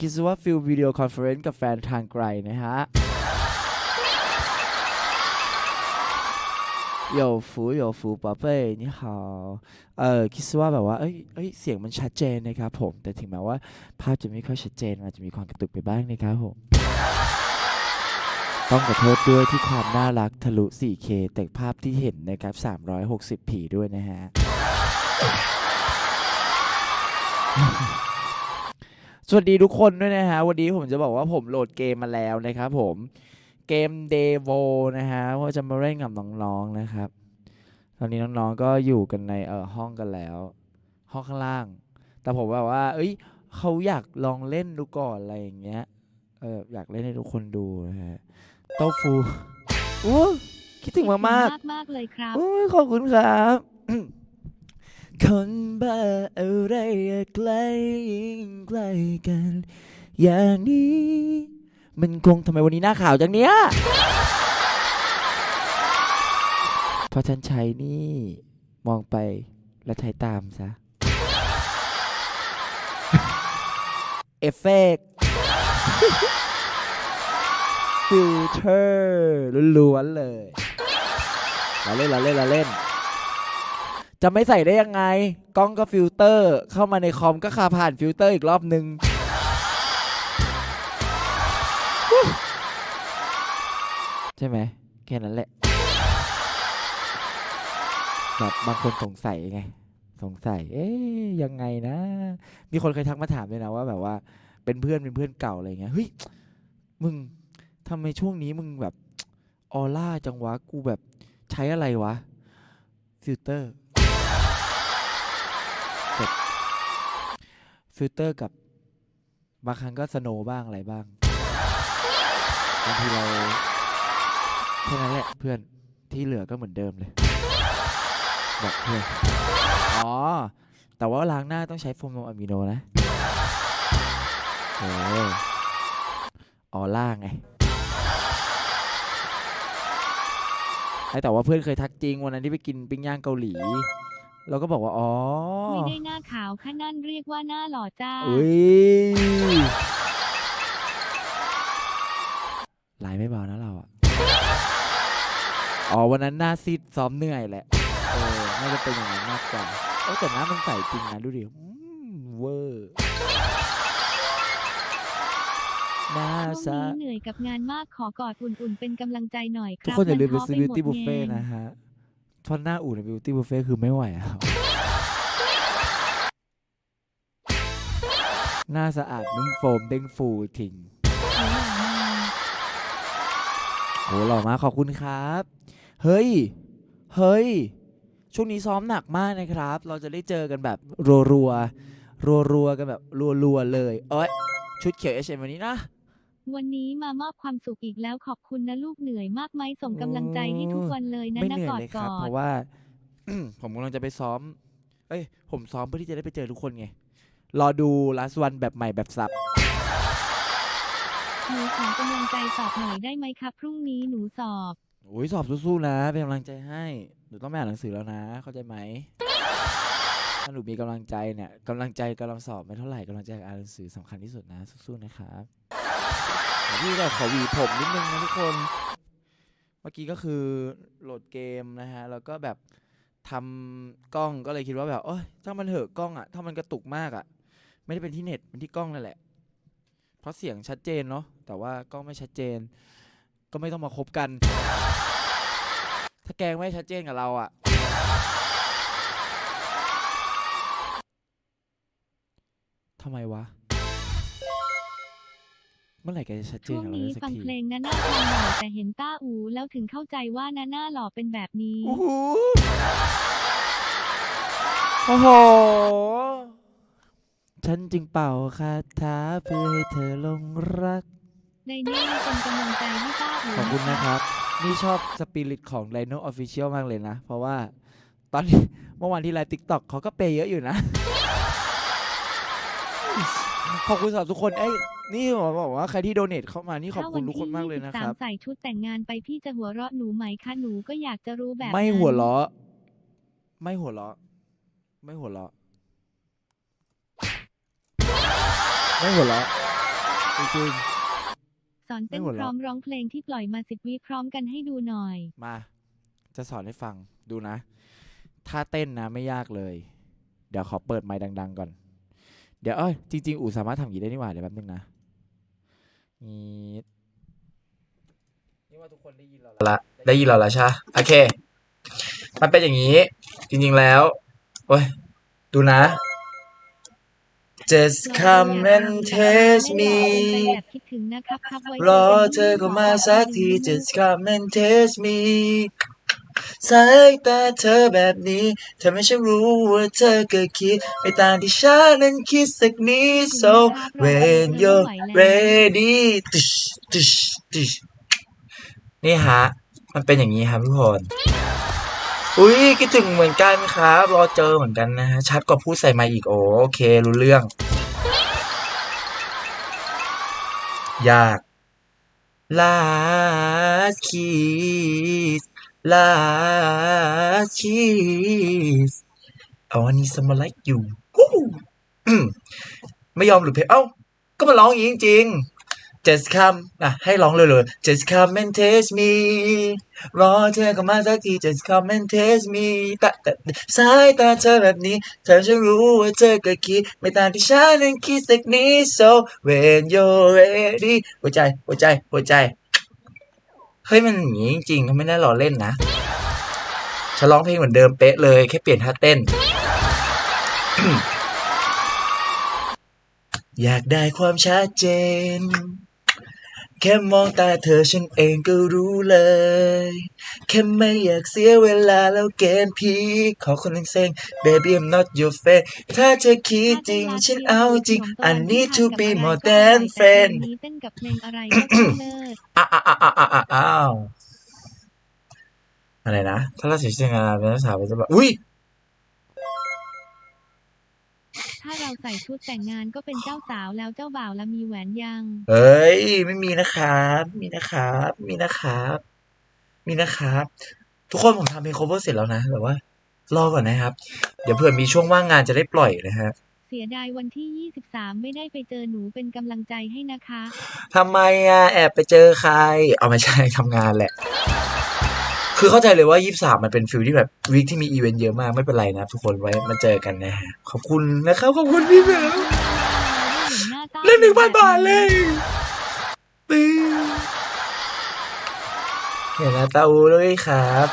คิดว่าฟิลวิดีโอคอนเฟอเรนซ์กับแฟนทางไกลนะฮะโยฟูโยฟูป๊อปเป้นี่เขาเอ่อคิดว่าแบบว่าเอ้ยเอ้ยเสียงมันชัดเจนนะครับผม แต่ถึงแม้ว่า ภาพจะไม่ค่อยชัดเจนอาจจะมีความกระตุกไปบ้างนะครับผม ต้องขอโทษด้วยที่ความน่ารักทะลุ 4K แต่ภาพที่เห็นนะครับ 360ผีด้วยนะฮะ สวัสดีทุกคนด้วยนะฮะ วันนี้ผมจะบอกว่าผมโหลดเกมมาแล้วนะครับผมเกม d e v o นะฮะว่าจะมาเล่นกับน้องๆนะครับ ตอนนี้น้องๆก็อยู่กันในเออห้องกันแล้ว ห้องข้างล่าง แต่ผมแบบว่า เอ้ยเขาอยากลองเล่นดูก่อนอะไรอย่างเงี้ยเอออยากเล่นให้ทุกคนดูนะฮะโต้ฟูอู้คิดถึงมากมากมากมากๆเลยครับๆโอ้ยขอบคุณครับ คนบ้าอะไรใกล้ยิ่งใกล้กัน อย่างนี้ มันคงทำไมวันนี้หน้าข่าวจังเนี้ยพราะฉันใช้นี่ มองไปแล้วใช้ตามซะ เอฟเฟกต์ฟิลเตอร์ล้วนๆเลยเราเล่นเราเล่นเราเล่น จะไม่ใส่ได้ยังไง กล้องก็ฟิลเตอร์ เข้ามาในคอมก็คาผ่านฟิลเตอร์อีกรอบหนึ่งใช่ไหม แค่นั้นแหละแบบบางคนสงสัยไง สงสัย เอ๊ยยังไงนะ มีคนเคยทักมาถามด้วยนะว่าแบบว่า เป็นเพื่อนเป็นเพื่อนเก่าอะไรเงี้ย เฮ้ย มึงทำไมช่วงนี้มึงแบบออร่าจังวะ กูแบบใช้อะไรวะ ฟิลเตอร์ ฟิลเตอร์กับบางครั้งก็สโนว์บ้างอะไรบ้างบางทีเราแค่นั้นแหละเพื่อนที่เหลือก็เหมือนเดิมเลยบอกเพื่อนอ๋อ แต่ว่าล้างหน้าต้องใช้โฟมอะมิโนนะเออออล่าไงไอ้แต่ว่าเพื่อนเคยทักจริงวันนั้นที่ไปกินปิ้งย่างเกาหลี เราก็บอกว่าอ๋อไม่ได้หน้าขาวค่ะนั่นเรียกว่าหน้าหล่อจ้าอุ้ยลายไม่เบานะเราอะอ๋อวันนั้นหน้าซีดซ้อมเหนื่อยแหละเออน่าจะเป็นอย่างนั้นมากกว่าเออแต่หน้ามันใสจริงนะดูดิอืมเวอร์หน้าช่วงซะนี้เหนื่อยกับงานมากขอกอดอุ่นๆเป็นกำลังใจหน่อยคทุกรับคนอย่าลืมไปท้ซื้อห beauty ด buffet ไงนะฮะ เพราะหน้าอู่ใน beauty buffet คือไม่ไหวครับ หน้าสะอาดนุ่มโฟมเด้งฟูทิ้งโหหล่อมากขอบคุณครับ เฮ้ย เฮ้ย ช่วงนี้ซ้อมหนักมากนะครับ เราจะได้เจอกันแบบรัวๆ รัวๆ กันแบบรัวๆ เลย เอ้ย ชุดเขียว H&M วันนี้นะ วันนี้มามอบความสุขอีกแล้วขอบคุณนะลูกเหนื่อยมากไหมส่งกำลังใจให้ทุกวันเลยนะไม่นะเหนื่กออยดเลยกครับ อเพดราะว่า ผมกำลังจะไปซ้อม เอ้ย ผมซ้อมเพื่อที่จะได้ไปเจอทุกคนไง รอดู last one แบบใหม่แบบสับ หนูขอกำลังใจสอบหน่อยได้ไหมครับ พรุ่งนี้หนูสอบ โอ้ยสอบสู้ๆนะ เป็นกำลังใจให้ หนูต้องไปอ่านหนังสือแล้วนะ เข้าใจไหมถ้าหนูมีกำลังใจเนี่ยกำลังใจกำลังสอบไม่เท่าไหร่กำลังใจอ่านหนังสือสำคัญที่สุดนะสู้ๆนะครับเดี๋ยว พี่ก็ขอวีผมนิดนึงนะทุกคน เมื่อกี้ก็คือโหลดเกมนะฮะ แล้วก็แบบทำกล้องก็เลยคิดว่าแบบเอ้ยถ้ามันเหอะกล้องอะถ้ามันกระตุกมากอะไม่ได้เป็นที่เน็ตเป็นที่กล้องนั่นแหละ เพราะเสียงชัดเจนเนาะแต่ว่ากล้องไม่ชัดเจน ก็ไม่ต้องมาคบกัน ถ้าแกงไม่ชัดเจนกับเราอะทำไมวะ มื่อไหร่แกจะชัดเจนช่วงกับเรานี้ได้สักฟังทีเพลงนะหน้าทองหล่อแต่เห็นต้าอูแล้วถึงเข้าใจว่านะหน้าหล่อเป็นแบบนี้ โอ้โหโอ้โห ฉันจึงเป่าคาถาเพื่อให้เธอหลงรัก ในนี่เป็นกำลังใจให้ต้าอูขอบคุณนะครับ นี่ชอบสปิริตของ Dino Official มากเลยนะ เพราะว่าตอนนี้ เมื่อวานที่ไลฟ์ติ๊กต็อกเขาก็เปย์เยอะอยู่นะ ขอบคุณสำหรับทุกคนไอ้ย นี่ผมบอกว่าใครที่โดเนทเข้ามานี่ขอบคุณทุกคนมากเลยนะครับถ้าวันที่23ใส่ชุดแต่งงานไปพี่จะหัวเราะหนูไหมคะหนูก็อยากจะรู้แบบไม่นั้นหัวเราะ ไม่หัวเราะ ไม่หัวเราะ ไม่หัวเราะจริงสอนเต้นไม่หัวพร้อเราะมร้องเพลงที่ปล่อยมาสิบวิพร้อมกันให้ดูหน่อยๆมา จะสอนให้ฟังดูนะ ถ้าเต้นนะไม่ยากเลย เดี๋ยวขอเปิดไมค์ดัง ๆ ก่อน เดี๋ยวเอ้ยจริง ๆ อู๋สามารถทำอย่างนี้ได้นี่หว่าเดี๋ยวแป๊บนึงนะ นี่นี่ว่าทุกคนได้ยินเราละได้ยินเราแล้วใช่ปะโอเค มันเป็นอย่างนี้ จริงๆแล้วโอ้ยดูนะ just come and taste me แอบคิดถึงนะครับครับไว้รอเธอเข้ามาสักที just come and taste me สายตาเธอแบบนี้ทำให้ฉันรู้ว่าเธอก็คิดไม่ต่างที่ฉันนั้นคิดสักนิด so when you're ready ตึชตึชตึชนี่ฮะ มันเป็นอย่างนี้ครับทุกคน อุ้ยคิดถึงเหมือนกันครับ รอเจอเหมือนกันนะฮะ ชัดกว่าพูดใส่มาอีกโอโอเค รู้เรื่อง ยาก last kiss last kiss I want someone like you ไม่ยอมหลุดเพลงเอ้า ก็มาร้องอย่างนี้จริงๆ just come อะให้ร้องเลยเลย just come and taste me รอเธอเข้ามาสักที just come and taste me แต่แต่สายตาเธอแบบนี้ เธอฉันรู้ว่าเธอก็คิด ไม่ต่างที่ฉันนั้นคิดสักนิด so when you're ready หัวใจ หัวใจ หัวใจ เฮ้ยมันอย่างนี้จริงๆเขาไม่ได้ล้อเล่นนะฉันร้องเพลงเหมือนเดิมเป๊ะเลยแค่เปลี่ยนท่าเต้น อยากได้ความชัดเจน แค่มองตาเธอฉันเองก็รู้เลย แค่ไม่อยากเสียเวลาแล้วเกมพีคขอคนหนึ่งเซ็ง baby I'm not your fan ถ้าเธอคิดจริง ฉันเอาจริง I need to be more than friend นี้เต้นกับเพลงอะไรก็ต้องเลิศอ้าวอ้าวอ้าวอ้าวอ้าวอ้าวอะไรนะ ถ้าเราเสียชื่องานเป็นภาษาเป็นจะแบบอุ้ย ถ้าเราใส่ชุดแต่งงานก็เป็นเจ้าสาวแล้วเจ้าบ่าวละมีแหวนยังเอ้ย ไม่มีนะครับ มีนะครับ มีนะครับ มีนะครับ ทุกคนผมทำเพลง cover เสร็จแล้วนะแต่ว่า รอก่อนนะครับ เดี๋ยวเผื่อมีช่วงว่างงานจะได้ปล่อยนะฮะเสียดายวันที่ 23 ไม่ได้ไปเจอหนูเป็นกำลังใจให้นะคะ ทำไมอะ แอบไปเจอใคร เอาไม่ใช่ทำงานแหละ คือเข้าใจเลยว่ายี่สามมันเป็นฟิลที่แบบวีคที่มีอีเวนต์เยอะมากไม่เป็นไรนะทุกคนไว้มาเจอกันนะฮะขอบคุณนะครับขอบคุณพี่แมวเล่นหนึ่งพันบาทเลยปีเห็นนะตาอูด้วยครับ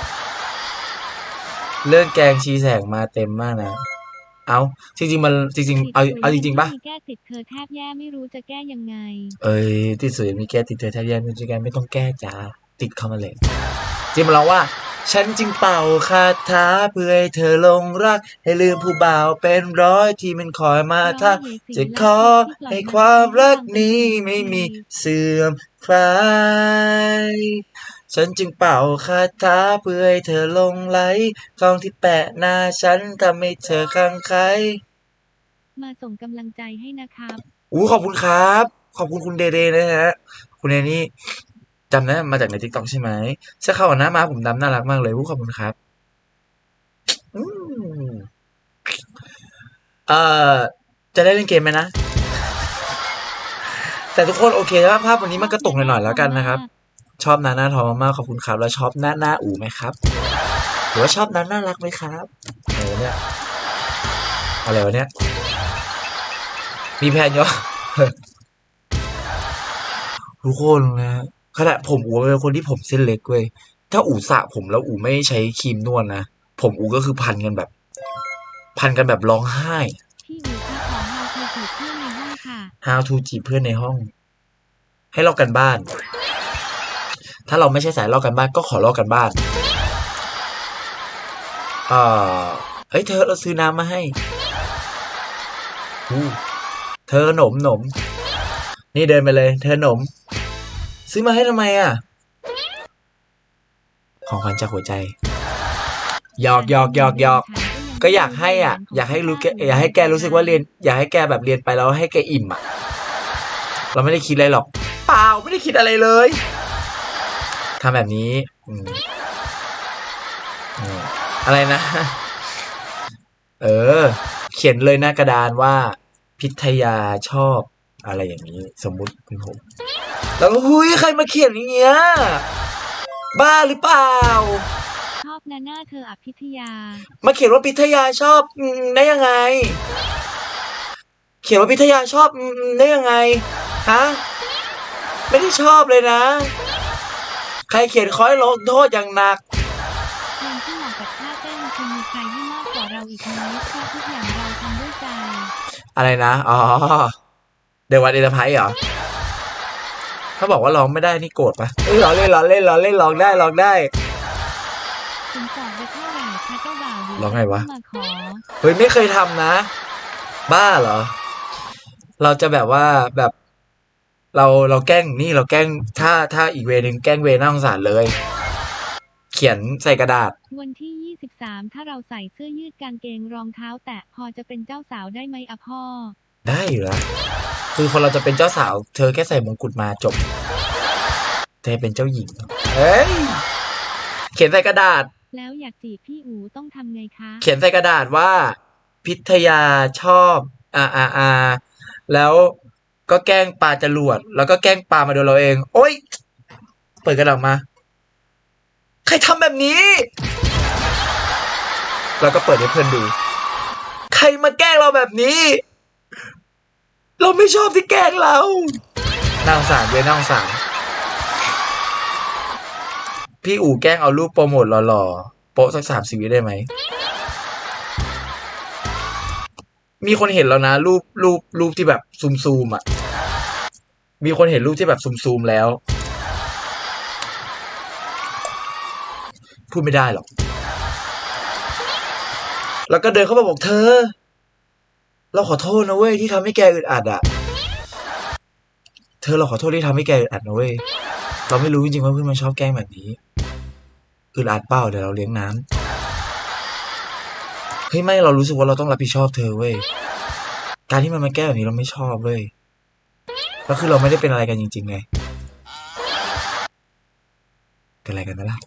เรื่องแกงชีแสงมาเต็มมากนะ เอาจริงๆมันจริงๆเอาเอาจริงๆปะมีแก้ติดเธอแทบแย่ไม่รู้จะแก้ยังไง เอ้ยติดสวยมีแก้ติดเธอแทบแย่ไม่จะแก้ไม่ต้องแก้จ้าติดเข้ามาเลย จริงมาร้องว่า ฉันจึงเป่าคาถาเพื่อให้เธอหลงรัก ให้ลืมผู้บ่าวเป็นร้อยที่มันคอยมาทัก จะขอให้ความรักนี้ไม่มีเสื่อมคลายฉันจึงเป่าคาถาเพื่อให้เธอหลงไหลกองที่แปะหน้าฉันทำให้เธอคลั่งไคล้มาส่งกำลังใจให้นะครับ อู้ขอบคุณครับ ขอบคุณคุณเดเดนะฮะ คุณเดนี่ จำได้มาจากในทิกตอกใช่ไหมเสื้อขาวกับหน้ามาผมดำน่ารักมากเลยอู้ขอบคุณครับอืมเอ่อ จะได้เล่นเกมไหมนะ แต่ทุกคนโอเคถ้าภาพวันนี้มันกระตุกหน่อยๆแล้วกันนะครับ ชอบหน้าหน้าทองมากๆขอบคุณครับแล้วชอบหน้าหน้าอู๋ไหมครับหรือว่าชอบหน้าน่ารักไหมครับอะไรวะเนี่ย อะไรวะเนี่ย มีแพนเยอะทุกคนนะ ขณะผมอู๋เป็นคนที่ผมเส้นเล็กเว้ยถ้าอู๋สระผมแล้วอู๋ไม่ใช้ครีมนวดนะ ผมอู๋ก็คือพันกันแบบ พันกันแบบร้องไห้ พี่อู๋ค่ะขอเฮาเธอจีบเพื่อนในห้องค่ะ How to จีบเพื่อนในห้อง ให้ลอกกันบ้าน ถ้าเราไม่ใช่สายลอกกันบ้านก็ขอลอกกันบ้าน เอ่อเฮ้ยเธอเราซื้อน้ำมาให้อู้เธอหนมหนม นี่เดินไปเลย เธอหนม ซื้อมาให้ทำไมอะ ของขวัญจากหัวใจหยอกหยอกหยอกหยอกก็อยากให้อะ อยากให้รู้แกอยากให้แกรู้สึกว่าเรียน อยากให้แกแบบเรียนไปแล้วให้แกอิ่มอะ เราไม่ได้คิดอะไรหรอกเปล่าไม่ได้คิดอะไรเลยทำแบบนี้อะไรนะ เออ เขียนเลยหน้ากระดานว่า พิทยาชอบอะไรอย่างนี้ สมมุติเป็นผม แล้วก็หุยใครมาเขียนอย่างเงี้ย บ้าหรือเปล่า ชอบนะหน้าเธออภิทยา มาเขียนว่าพิทยาชอบอืมได้ยังไง เขียนว่าพิทยาชอบอืมได้ยังไง ฮะ ไม่ได้ชอบเลยนะ ใครเขียนคอยลงโทษอย่างหนัก เพลงที่เหมาะกับท่าเต้นคือมีใครที่มากกว่าเราอีกไหมเพราะทุกอย่างเราทำด้วยใจอะไรนะ อ๋อ เดวันเอเตอร์ไพรส์เหรอ ถ้าบอกว่าร้องไม่ได้นี่โกรธปะเอ้ยร้องเล่นร้องเล่นร้องเล่นร้องได้ร้องได้สินสอดจะเท่าไหร่คะเจ้าบ่าวหรือร้องไงวะมาขอเฮ้ยไม่เคยทำนะ บ้าเหรอ เราจะแบบว่าแบบ เราเราแกล้งนี่เราแกล้งถ้าถ้าอีกเวนึงแกล้งเวน่าสงสารเลย เขียนใส่กระดาษ วันที่ 23 ถ้าเราใส่เสื้อยืดกางเกงรองเท้า แตะพอจะเป็นเจ้าสาวได้ไหมอะพ่อ ได้อยู่แล้วคือคนเราจะเป็นเจ้าสาว เธอแค่ใส่มงกุฎมาจบ เธอเป็นเจ้าหญิง เฮ้ย เขียนใส่กระดาษ แล้วอยากจีบพี่อูต้องทำไงคะ เขียนใส่กระดาษว่า พิทยาชอบอ่าอ่าอ่าแล้วก็แกล้งปลาจรวด แล้วก็แกล้งปลามาโดนเราเอง โอ๊ยเปิดกระดาษมา ใครทำแบบนี้ แล้วก็เปิดให้เพื่อนดู ใครมาแกล้งเราแบบนี้ เราไม่ชอบที่แกล้งเราน่าสงสารเว้ยน่าสงสารพี่อู๋แกล้งเอารูปโปรโมทหล่อๆโป๊ะสักสามสิบวิได้ไหม มีคนเห็นแล้วนะ รูปรูปรูปที่แบบซูมซูมอะ มีคนเห็นรูปที่แบบซูมซูมแล้ว พูดไม่ได้หรอก แล้วก็เดินเข้ามาบอกเธอ เราขอโทษนะเว้ยที่ทำให้แกอึดอัดอะ เธอเราขอโทษที่ทำให้แกอึดอัดนะเว้ย เราไม่รู้จริงๆว่าเพื่อนมันชอบแกล้งแบบนี้อึดอัดเปล่าเดี๋ยวเราเลี้ยงน้ำเฮ้ยไม่เรารู้สึกว่าเราต้องรับผิดชอบเธอเว้ย การที่มันมาแกล้งแบบนี้เราไม่ชอบเว้ยแล้วคือเราไม่ได้เป็นอะไรกันจริงๆไงเป็นอะไรกันนะล่ะ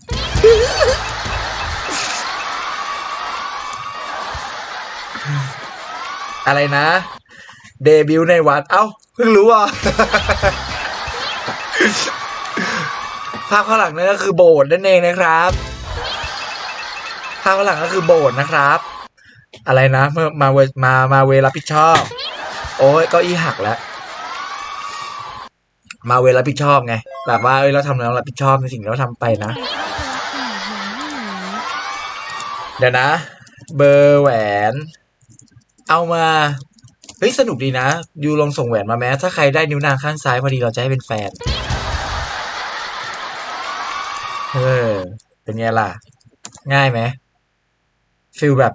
อะไรนะ เดบิวต์ในวัด เอ้า เพิ่งรู้อะ ภาพข้างหลังนั่นก็คือโบสถ์นั่นเองนะครับ ภาพข้างหลังก็คือโบสถ์นะครับ อะไรนะเมื่อมาเวมามาเวรับผิดชอบ โอ้ยก็อีหักแล้ว มาเวรับผิดชอบไง แบบว่าเอ้ยเราทำแล้วรับผิดชอบในสิ่งที่เราทำไปนะ เดี๋ยวนะ เบอร์แหวน เอามา เฮ้ย สนุกดีนะยูลองส่งแหวนมาแม้ ถ้าใครได้นิ้วนางข้างซ้ายพอดีเราจะให้เป็นแฟน เออ เป็นไงล่ะ ง่ายไหมฟิลแบบ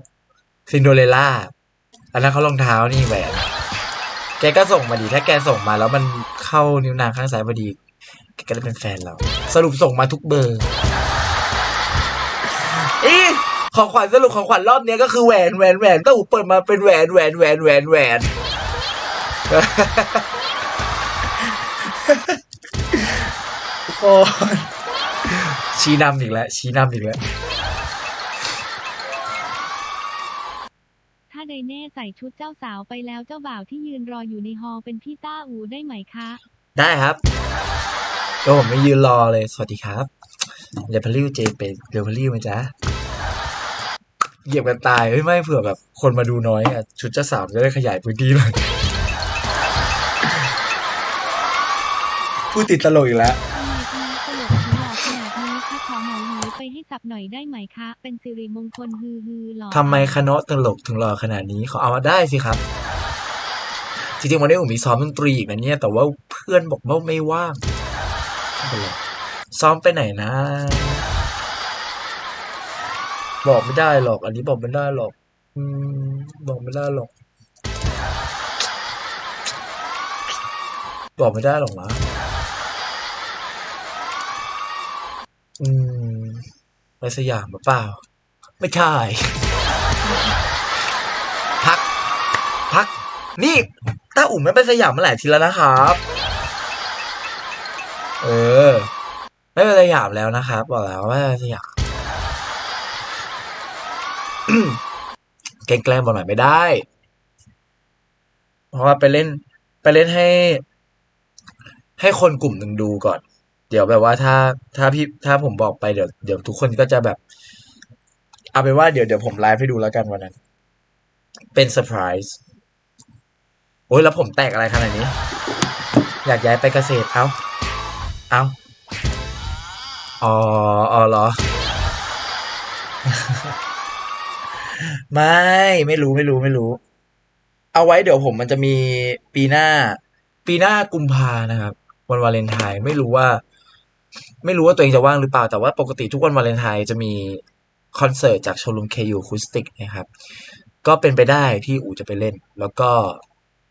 ซินโดเรล่า อันนั้นเขารองเท้านี่แหวน แกก็ส่งมาดี ถ้าแกส่งมาแล้วมันเข้านิ้วนางข้างซ้ายพอดี แกก็ได้เป็นแฟนเรา สรุปส่งมาทุกเบอร์ ของขวัญสรุปของขวัญรอบเนี้ยก็คือแหวนแหวนแหวนต้องเปิดมาเป็นแหวนแหวนแหวนแหวนแหวนทุกคนชี้นำอีกแล้วชี้นำอีกแล้วถ้าไดเน่ใส่ชุดเจ้าสาวไปแล้วเจ้าบ่าวที่ยืนรออยู่ในฮอลเป็นพี่ต้าอูได้ไหมคะ ได้ครับก็ผมไม่ยืนรอเลยสวัสดีครับเดี๋ยวพลิวเจเป็นเดี๋ยวพลิวไหมจ๊ะ เหยียบกันตายเฮ้ยไม่เผื่อแบบ คนมาดูน้อยอะชุดเจ้าสาวจะได้ขยายพื้นที่หน่อยพูดติดตลกอีกแล้วทำไมคณะตลกถึงหล่อขนาดนี้คะขอเหมาหูไปให้สับหน่อยได้ไหมคะ เป็นสิริมงคลฮือฮือหล่อทำไมคณะตลกถึงหล่อขนาดนี้เขาเอามาได้สิครับ จริงๆวันนี้ผมมีซ้อมดนตรีอีกนะเนี่ย แต่ว่าเพื่อนบอกว่าไม่ว่างซ้อมไปไหนนะ บอกไม่ได้หรอก อันนี้บอกไม่ได้หรอก อืม บอกไม่ได้หรอก บอกไม่ได้หรอกนะอืม ไปสยามหรือเปล่า ไม่ใช่ พัก พัก นี่ต้าอุ่มไม่ไปสยามมาหลายทีแล้วนะครับ เออ ไม่ไปสยามแล้วนะครับ บอกแล้วว่าไม่ไปสยาม แกล้งแกล้งบอลหน่อยไม่ได้ เพราะว่าไปเล่น ไปเล่นให้ ให้คนกลุ่มหนึ่งดูก่อน เดี๋ยวแบบว่าถ้าถ้าพี่ถ้าผมบอกไปเดี๋ยวเดี๋ยวทุกคนก็จะแบบ เอาเป็นว่าเดี๋ยวเดี๋ยวผมไลฟ์ให้ดูแล้วกันวันนั้น เป็นเซอร์ไพรส์โอ้ยแล้วผมแตกอะไรขนาดนี้ อยากย้ายไปเกษตรเอาเอาอ๋ออ๋อเหรอ ไม่ไม่รู้ไม่รู้ไม่รู้ เอาไว้เดี๋ยวผมมันจะมีปีหน้า ปีหน้ากุมภานะครับ วันวาเลนไทน์ไม่รู้ว่า ไม่รู้ว่าตัวเองจะว่างหรือเปล่าแต่ว่าปกติทุกวันวาเลนไทน์จะมีคอนเสิร์ตจากโชว์รูม KU Acoustic นะครับ ก็เป็นไปได้ที่อูจะไปเล่น แล้วก็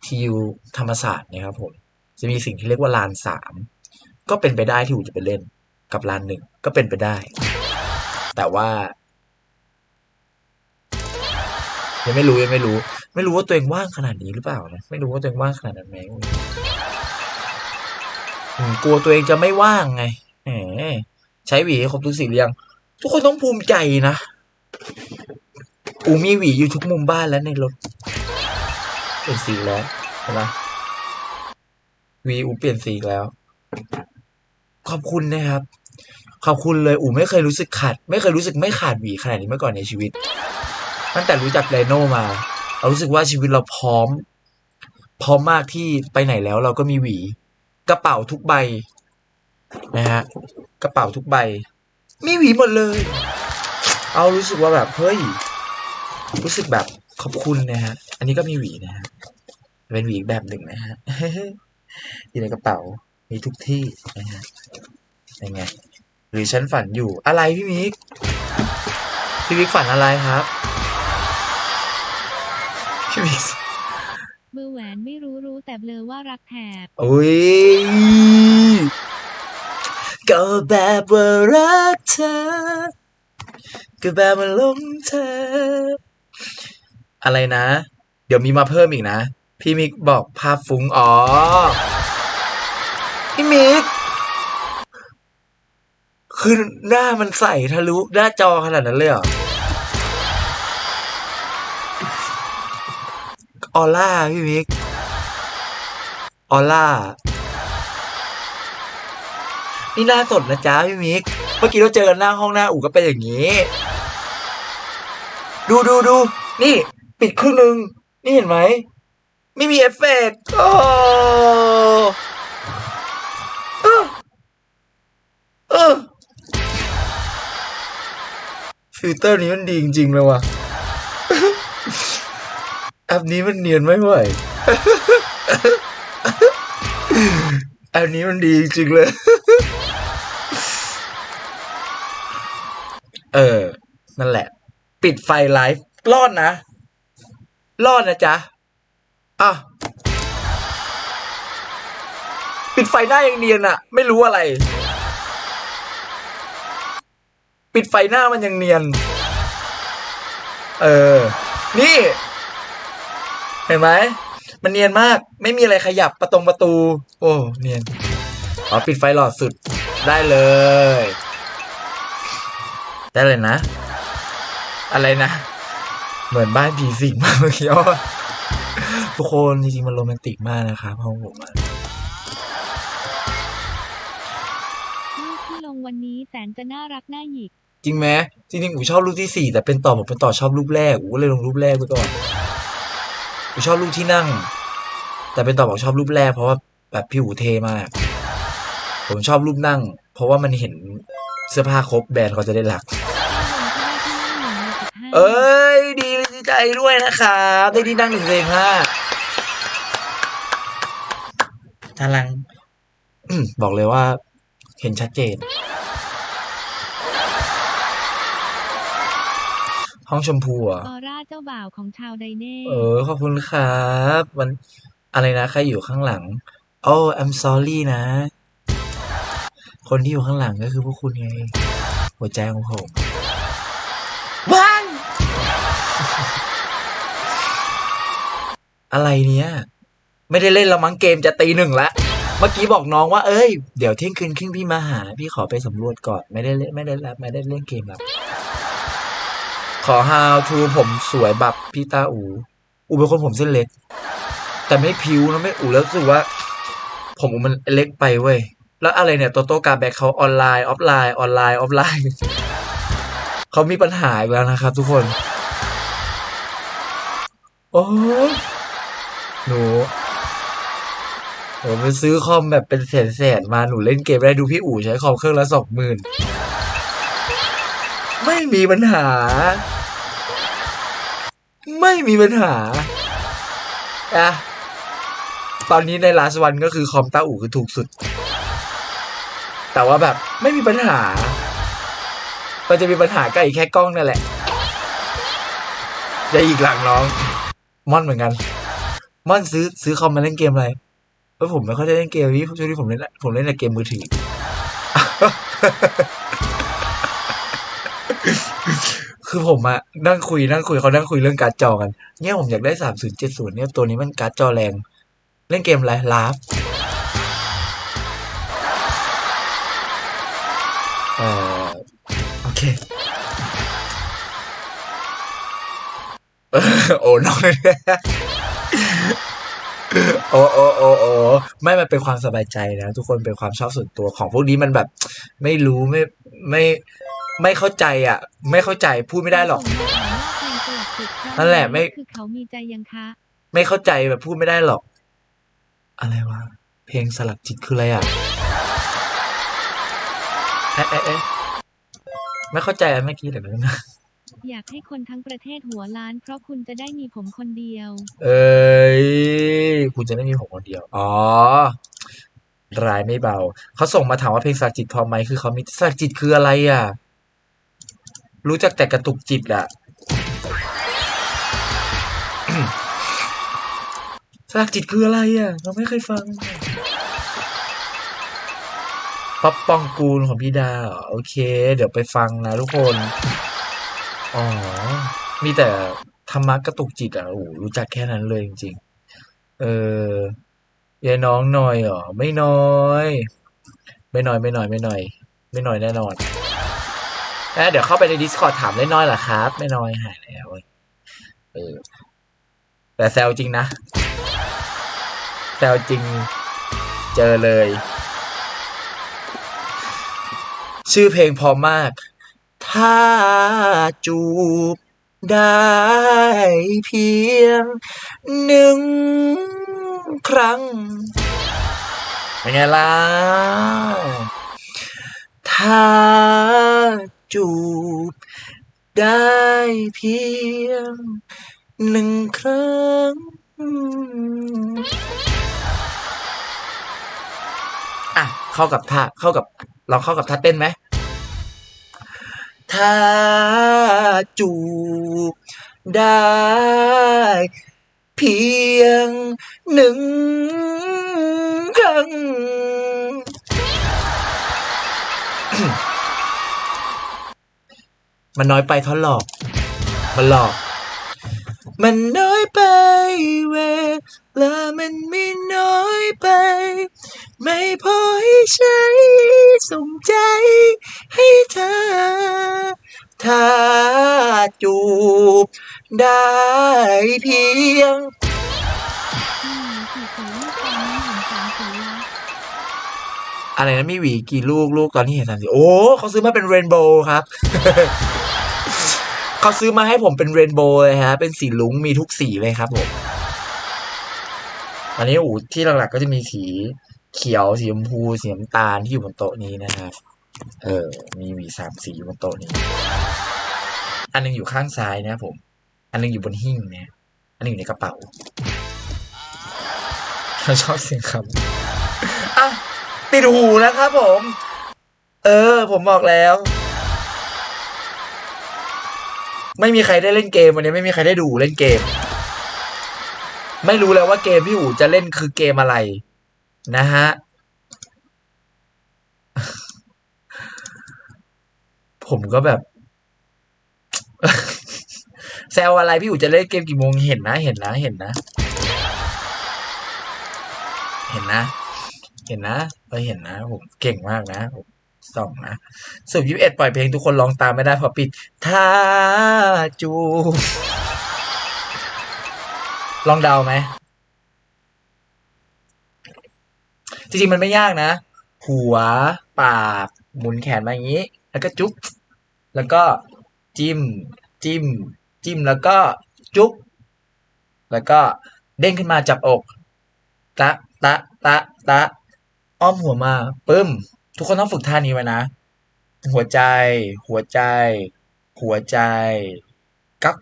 ทียูธรรมศาสตร์นะครับผม จะมีสิ่งที่เรียกว่าลานสามก็เป็นไปได้ที่อูจะไปเล่น กับลานหนึ่งก็เป็นไปได้ แต่ว่า ยังไม่รู้ยังไม่รู้ ไม่รู้ว่าตัวเองว่างขนาดนี้หรือเปล่านะไม่รู้ว่าตัวเองว่างขนาดนั้นไหมอืมกลัวตัวเองจะไม่ว่างไงแหมใช้หวีครบทุกสีเรียง ทุกคนต้องภูมิใจนะอูมีหวีอยู่ทุกมุมบ้านแล้วในรถเปลี่ยนสีแล้วเห็นปะหวีอูเปลี่ยนสีแล้ว ขอบคุณนะครับ ขอบคุณเลยอูไม่เคยรู้สึกขาด ไม่เคยรู้สึกไม่ขาดหวีขนาดนี้มาก่อนในชีวิต ตั้งแต่รู้จักไดโนมา เรารู้สึกว่าชีวิตเราพร้อม พร้อมมากที่ไปไหนแล้วเราก็มีหวี กระเป๋าทุกใบนะฮะกระเป๋าทุกใบ มีหวีหมดเลย เอารู้สึกว่าแบบเฮ้ยรู้สึกแบบขอบคุณนะฮะ อันนี้ก็มีหวีนะฮะเป็นหวีแบบหนึ่งนะฮะอยู่ในกระเป๋ามีทุกที่นะฮะเป็นไง หรือฉันฝันอยู่อะไรพี่มิกพี่มิกฝันอะไรครับ เบอร์แหวนไม่รู้รู้แต่เบลอว่ารักแถบอุ้ยก็แบบว่ารักเธอ ก็แบบว่าหลงเธอ อะไรนะ เดี๋ยวมีมาเพิ่มอีกนะ พี่มิกบอกภาพฟุ้งอ๋อ พี่มิกคือหน้ามันใสทะลุหน้าจอขนาดนั้นเลยเหรอ ออร่าพี่มิกออร่านี่หน้าสดนะจ๊ะพี่มิก เมื่อกี้เราเจอกันหน้าห้องหน้าอู่ก็เป็นอย่างนี้ ดูดูดู นี่ ปิดครึ่งหนึ่ง นี่เห็นไหม ไม่มีเอฟเฟกต์โอ้เออเอฟิลเตอร์นี้มันดีจริง ๆ เลยว่ะ อปนี้มันเนียนไม่ไหวแอปนี้มันดีจริงเลย เออ นั่นแหละ ปิดไฟไลฟ์รอดนะ รอดนะจ๊ะ อะ ปิดไฟหน้ายังเนียนอะไม่รู้อะไร ปิดไฟหน้ามันยังเนียน เออ นี่ ห็นไหม มันเนียนมาก ไม่มีอะไรขยับประตงประตู โอ้ เนียนอ๋อปิดไฟหลอดสุด ได้เลย ได้เลยนะ อะไรนะ เหมือนบ้านผีสิงมากเมื่อกี้ว่าทุกคนจริงๆมันโรแมนติกมากนะครับห้องผมอะรูปที่ลงวันนี้แสนจะน่ารักน่าหยิก จริงไหมจริงๆอูชอบรูปที่สี่แต่เป็นต่อบอกเป็นต่อชอบรูปแรกอูก็เลยลงรูปแรกไปก่อน อูชอบรูปที่นั่ง แต่เป็นต่อบอกชอบรูปแรกเพราะว่าแบบพี่อูเท่มาก ผมชอบรูปนั่ง เพราะว่ามันเห็นเสื้อผ้าครบแบรนด์เขาจะได้หลักที่ลงที่ได้ที่นั่งหนึ่งในสิบห้าเอ้ย ดีใจด้วยนะครับได้ที่นั่งหนึ่งเพลงห้าทารังอืมบอกเลยว่า เห็นชัดเจน ห้องชมพูเหรอะออร่าเจ้าบ่าวของชาวไดเน่เออ ขอบคุณครับมันอะไรนะ ใครอยู่ข้างหลัง โอ้ I'm sorry นะ คนที่อยู่ข้างหลังก็คือพวกคุณไง หัวใจของผมว้ายอะไรเนี้ยไม่ได้เล่นและมั้งเกมจะตีหนึ่งละเมื่อกี้บอกน้องว่าเอ้ย เดี๋ยวเที่ยงคืนครึ่งพี่มาหา พี่ขอไปสำรวจก่อน ไม่ได้เล่นไม่ได้แล้วไม่ได้เล่นเกมแล้ว ขอ how to ผมสวยแบบพี่ตาอู อูเป็นคนผมเส้นเล็ก แต่ไม่พิ้วนะไม่อูแล้วรู้สึกว่า ผมมันเล็กไปเว้ย แล้วอะไรเนี่ยโตโต้กาแบกเขาออนไลน์ออฟไลน์ออนไลน์ออฟไลน์เขามีปัญหาอีกแล้วนะครับทุกคน โอ้หนูผมไปซื้อคอมแบบเป็นแสนๆมาหนูเล่นเกมได้ดูพี่อู๋ใช้คอมเครื่องละสองหมื่น ไม่มีปัญหา ไม่มีปัญหาอะตอนนี้ในลาสวันก็คือคอมต้าอู่คือถูกสุด แต่ว่าแบบไม่มีปัญหา มันจะมีปัญหาก็อีกแค่กล้องนั่นแหละจะอีกหลังน้องม่อนเหมือนกันม่อนซื้อซื้อคอมมาเล่นเกมอะไรเพราะผมไม่ค่อยได้เล่นเกมพี่ช่วงนี้ผมเล่นผมเล่นแต่เกมมือถือ คือผมอะนั่งคุยนั่งคุยเขานั่งคุยเรื่องการ์ดจอกัน เนี่ยผมอยากได้สามศูนย์เจ็ดศูนย์เนี่ยตัวนี้มันการ์ดจอแรง เล่นเกมอะไรลาฟเออโอเคโอ้น้องโอ้โอ้โอ้โอ้ไม่มันเป็นความสบายใจนะ ทุกคนเป็นความชอบส่วนตัวของพวกนี้มันแบบ ไม่รู้ไม่ไม่ ไม่เข้าใจอะ ไม่เข้าใจพูดไม่ได้หรอกส่งมาถามว่าเพลงสลักจิตเพรานั่นแหละไม่ คือเขามีใจยังคะ ไม่เข้าใจแบบพูดไม่ได้หรอก อะไรวะเพลงสลักจิตคืออะไรอะเอ๊ะเอ๊ะเอ๊ะไม่เข้าใจอันเมื่อกี้เลยนะอยากให้คนทั้งประเทศหัวล้าน เพราะคุณจะได้มีผมคนเดียว เอ้ยคุณจะไม่มีผมคนเดียว อ๋อรายไม่เบา เขาส่งมาถามว่าเพลงสลักจิตพอไหมคือเขามีสลักจิตคืออะไรอะ รู้จักแต่กระตุกจิตอะสลักจิตคืออะไรอะ เราไม่เคยฟัง ป๊อปปองกูลของพี่ดา โอเค เดี๋ยวไปฟังนะทุกคน อ๋อ มีแต่ธรรมะกระตุกจิตอะ โอ้รู้จักแค่นั้นเลยจริงๆ เออยายน้องหน่อยเหรอ ไม่น้อย ไม่น้อยไม่น้อยไม่น้อย ไม่น้อยแน่นอน แล้วเดี๋ยวเข้าไปใน Discord ถามได้น้อยเหรอครับ ไม่น้อยหายแล้วเออแต่แซวจริงนะ แซวจริงเจอเลย ชื่อเพลงพอมาก ถ้าจูบได้เพียงหนึ่งครั้งเป็นไงล่ะถ้า จูบ ได้เพียงหนึ่งครั้ง อะ เข้ากับท่าเข้ากับลองเข้ากับท่าเต้นไหมถ้าจูบ ได้เพียงหนึ่งครั้ง มันน้อยไปท่อนหลอก มันหลอก มันน้อยไปเวลามันไม่น้อยไป ไม่พอให้ใช้ส่งใจให้เธอ ถ้าจูบได้เพียงอะไรนะมีหวีกี่ลูกลูกตอนนี้เห็นสามสีโอ้เขาซื้อมาเป็นเรนโบว์ครับ เขาซื้อมาให้ผมเป็นเรนโบว์เลยฮะ เป็นสีลุ้งมีทุกสีเลยครับผมอันนี้อูที่หลักๆก็จะมีสีเขียวสีชมพูสีน้ำตาลที่อยู่บนโต๊ะนี้นะครับ เออ มีหวีสามสีอยู่บนโต๊ะนี้ อันหนึงอยู่ข้างซ้ายนะครับผม อันหนึงอยู่บนหิ้งเนี่ยอันหนึงอยู่ในกระเป๋าเราชอบเสียงคำอะปิดหูนะครับผม เออ ผมบอกแล้ว ไม่มีใครได้เล่นเกมวันนี้ไม่มีใครได้ดูเล่นเกม ไม่รู้แล้วว่าเกมพี่อู๋จะเล่นคือเกมอะไร นะฮะผมก็แบบแซวอะไรพี่อู๋จะเล่นเกมกี่โมงเห็นนะ เห็นนะ เห็นนะ เห็นนะ เห็นนะเออเห็นนะผมเก่งมากนะผม สองนะสุดยี่สิบเอ็ดปล่อยเพลงทุกคนร้องตามไม่ได้เพอปิดถ้าจูลองเดาไหม จริงๆ มันไม่ยากนะ หัว ปาก หมุนแขนมาอย่างนี้ แล้วก็จุ๊บ แล้วก็จิ้ม จิ้ม จิ้ม แล้วก็จุ๊บ แล้วก็เด้งขึ้นมาจับอก ตะ ตะ ตะ ตะ อ้อมหัวมา ปึ้ม ทุกคนต้องฝึกท่านี้ไว้นะ หัวใจ หัวใจ หัวใจ กัก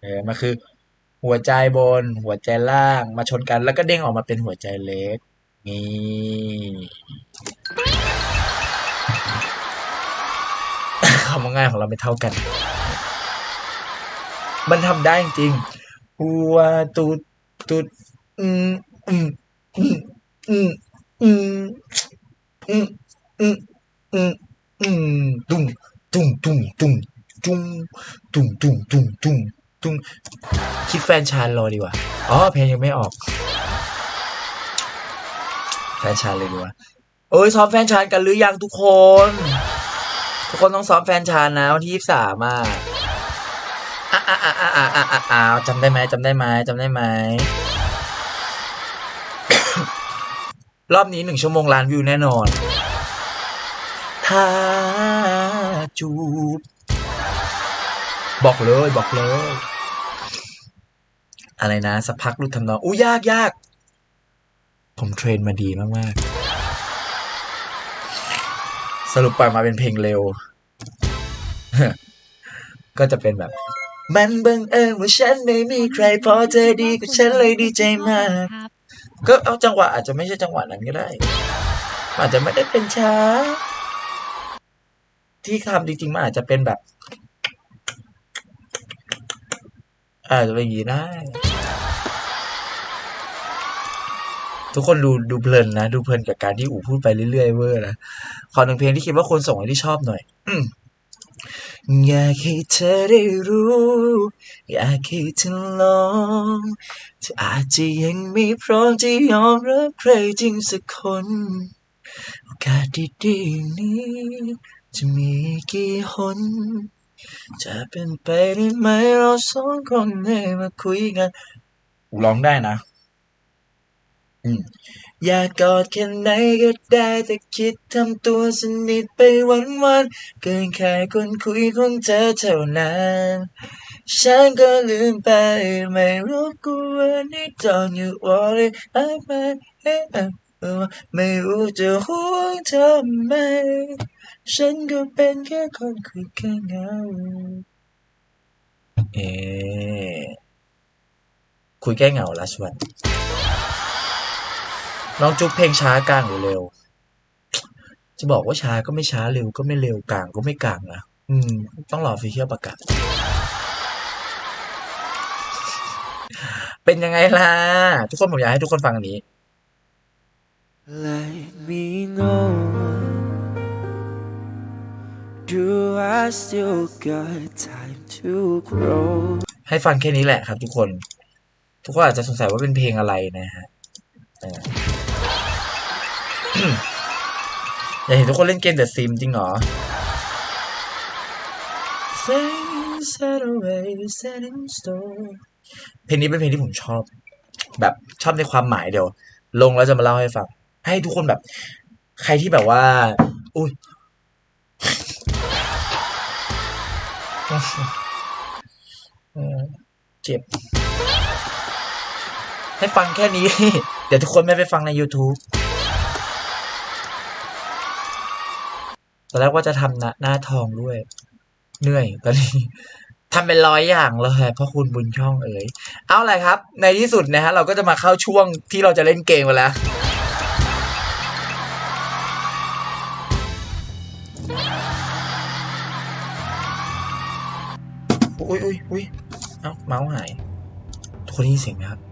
เออมันคือ หัวใจบน หัวใจล่างมาชนกันแล้วก็เด้งออกมาเป็นหัวใจเล็ก นี่ คำง่ายของเราไม่เท่ากัน มันทำได้จริงหัวตุดตุดอืมอืมอืมอืมอืม อืมอืมอืมอืมตุ้งตุ้งตุ้งตุ้งตุ้งตุ้งตุ้งตุ้งตุ้งตุ้งคิดแฟนชานรอดีกว่าอ๋อเพลงยังไม่ออก แฟนชานเลยดีกว่าเอ้ยซ้อมแฟนชานกันหรือยังทุกคน ทุกคนต้องซ้อมแฟนชานนะวันที่ยี่สามอะอะอะอะอะอะอะอะอะจำได้ไหมจำได้ไหมจำได้ไหม รอบนี้หนึ่งชั่วโมงล้านวิวแน่นอน ถ้าจูบ บอกเลยบอกเลย อะไรนะ สักพักรุดทำนอง อู้ยากยาก ผมเทรนมาดีมาก ๆ สรุปปล่อยมาเป็นเพลงเร็ว ก็จะเป็นแบบ มันบังเอิญว่าฉันไม่มีใครพอเธอดีกับฉันเลยดีใจมาก ก็เอาจังหวะอาจจะไม่ใช่จังหวะนั้นก็ได้ อาจจะไม่ได้เป็นช้า ที่ทำจริงๆมันอาจจะเป็นแบบ อาจจะเป็นอย่างนี้ได้ ทุกคนดูดูเพลินนะ ดูเพลินกับการที่อู๋พูดไปเรื่อยๆเวอร์นะขอหนึ่งเพลงที่คิดว่าคนส่งให้ที่ชอบหน่อย อื อยากให้เธอได้รู้ อยากให้เธอลองเธออาจจะยังไม่พร้อมจะยอมรับใครจริงสักคน โอกาสดีๆนี้ จะมีกี่หนจะเป็นไปได้ไหมเราสองคนได้มาคุยกันอูร้องได้นะ อยากกอดแค่ไหนก็ได้แต่คิดทำตัวสนิทไปวันๆเกินแค่คนคุยของเธอเท่านั้น ฉันก็ลืมไปไม่รู้กวนให้ตอนอยู่วอลไอไปไม่รู้จะห่วงทำไม ฉันก็เป็นแค่คนคุยแค่เงาเอ๊คุยแก้เหงาลัชวน น้องจุ๊บเพลงช้ากลางหรือเร็ว จะบอกว่าช้าก็ไม่ช้าเร็วก็ไม่เร็วกลางก็ไม่กลางนะอืม ต้องรอฟิเชียลประกาศ เป็นยังไงล่ะ ทุกคนผมอยากให้ทุกคนฟังอันนี้ Let me know. Do I still got time to grow? ให้ฟังแค่นี้แหละครับทุกคน ทุกคนอาจจะสงสัยว่าเป็นเพลงอะไรนะฮะเอออยากเห็นทุกคนเล่นเกม The Sim จริงเหรอ Set away, set in stone เพลงนี้เป็นเพลงที่ผมชอบ แบบชอบในความหมายเดี๋ยว ลงแล้วจะมาเล่าให้ฟัง ให้ทุกคนแบบ ใครที่แบบว่า อุ้ยเออเจ็บ ให้ฟังแค่นี้ เดี๋ยวทุกคนไม่ไปฟังใน YouTube อนแรกว่าจะทำหน้าหน้าทองด้วย เหนื่อยตอนนี้ทำเป็นร้อยอย่างเลยเพราะคุณบุญช่องเอ๋ยเอาอะไรครับ ในที่สุดนะฮะเราก็จะมาเข้าช่วงที่เราจะเล่นเกมกันแล้วอุ้ยอุ้ยอุ้ยเอ้าเมาส์หายทุกคนได้ยินเสียงไหมครับ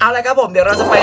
เอาละครับผมเดี๋ยวเราจะไป